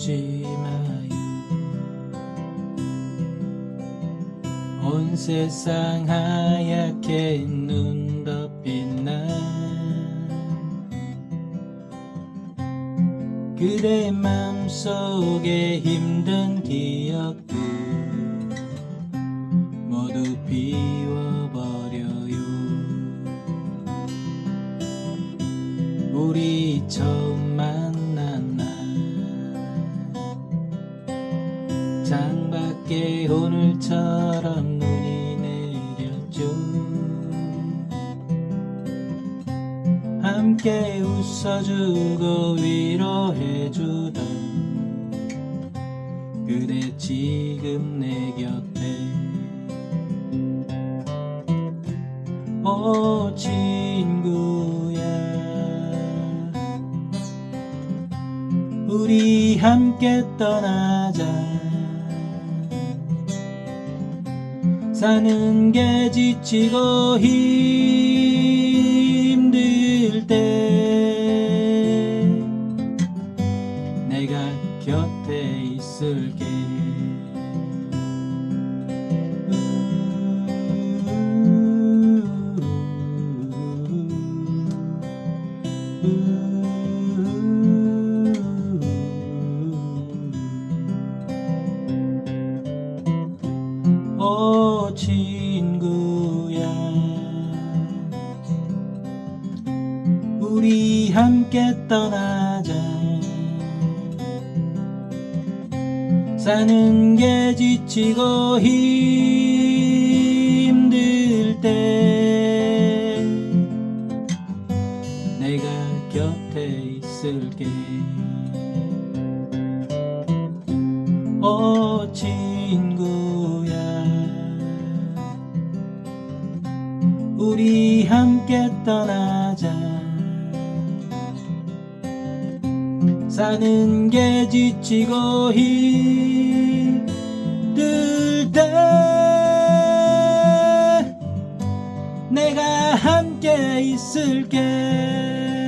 묻지 마요. 온 세상 하얗게 눈 덮인 날. 그대 맘속에 힘든 기억들 모두 비워버려요. 우리 처 창밖에 오늘처럼 눈이 내렸죠 함께 웃어주고 위로해주던 그대 지금 내 곁에. 오 친구야. 우리 함께 떠나자 사는 게 지치고 힘 오 친구야. 우리 함께 떠나자. 사는 게 지치고 힘들 때. 내가 곁에 있을게. 오 친구 우리 함께 떠나자. 사는 게 지치고 힘들 때 내가 함께 있을게